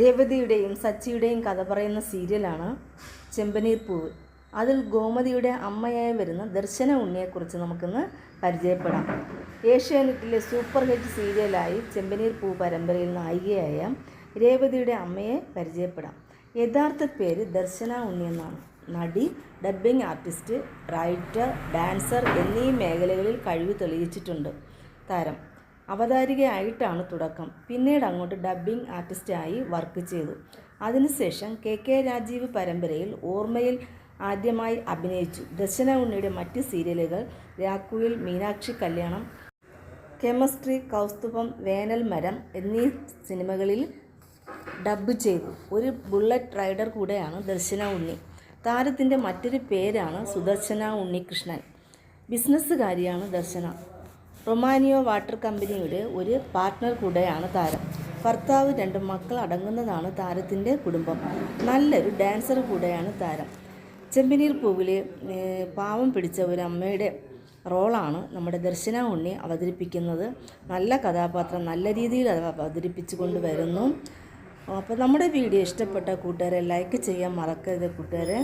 രേവതിയുടെയും സച്ചിയുടെയും കഥ പറയുന്ന സീരിയലാണ് ചെമ്പനീർ പൂവ്. അതിൽ ഗോമതിയുടെ അമ്മയായി വരുന്ന ദർശന ഉണ്ണിയെക്കുറിച്ച് നമുക്കിന്ന് പരിചയപ്പെടാം. ഏഷ്യാനെറ്റിലെ സൂപ്പർ ഹിറ്റ് സീരിയലായി ചെമ്പനീർ പൂവ് പരമ്പരയിൽ നായികയായ രേവതിയുടെ അമ്മയെ പരിചയപ്പെടാം. യഥാർത്ഥ പേര് ദർശന ഉണ്ണി എന്നാണ്. നടി ഡബ്ബിംഗ് ആർട്ടിസ്റ്റ് റൈറ്റർ ഡാൻസർ എന്നീ മേഖലകളിൽ കഴിവ് തെളിയിച്ചിട്ടുണ്ട്. താരം അവതാരികയായിട്ടാണ് തുടക്കം. പിന്നീട് അങ്ങോട്ട് ഡബ്ബിംഗ് ആർട്ടിസ്റ്റായി വർക്ക് ചെയ്തു. അതിനുശേഷം കെ കെ രാജീവ് പരമ്പരയിൽ ഓർമ്മയിൽ ആദ്യമായി അഭിനയിച്ചു. ദർശന ഉണ്ണിയുടെ മറ്റ് സീരിയലുകൾ രാക്കുയിൽ മീനാക്ഷി കല്യാണം കെമിസ്ട്രി കൗസ്തുഭം വേനൽ മരം എന്നീ സിനിമകളിൽ ഡബ്ബ് ചെയ്തു. ഒരു ബുള്ളറ്റ് റൈഡർ കൂടെയാണ് ദർശന ഉണ്ണി. താരത്തിന്റെ മറ്റൊരു പേരാണ് സുദർശന ഉണ്ണികൃഷ്ണൻ. ബിസിനസ്സുകാരിയാണ് ദർശന. റൊമാനിയോ വാട്ടർ കമ്പനിയുടെ ഒരു പാർട്ട്ണർ കൂടെയാണ് താരം. ഭർത്താവ് രണ്ട് മക്കൾ അടങ്ങുന്നതാണ് താരത്തിന്റെ കുടുംബം. നല്ലൊരു ഡാൻസർ കൂടെയാണ് താരം. ചെമ്പിനീർ പൂവിലെ പാവം പിടിച്ച ഒരു അമ്മയുടെ റോളാണ് നമ്മുടെ ദർശന ഉണ്ണി അവതരിപ്പിക്കുന്നത്. നല്ല കഥാപാത്രം നല്ല രീതിയിൽ അത് അവതരിപ്പിച്ചു കൊണ്ട് വരുന്നു. അപ്പോൾ നമ്മുടെ വീഡിയോ ഇഷ്ടപ്പെട്ട കൂട്ടുകാരെ ലൈക്ക് ചെയ്യാൻ മറക്കരുത് കൂട്ടുകാരെ.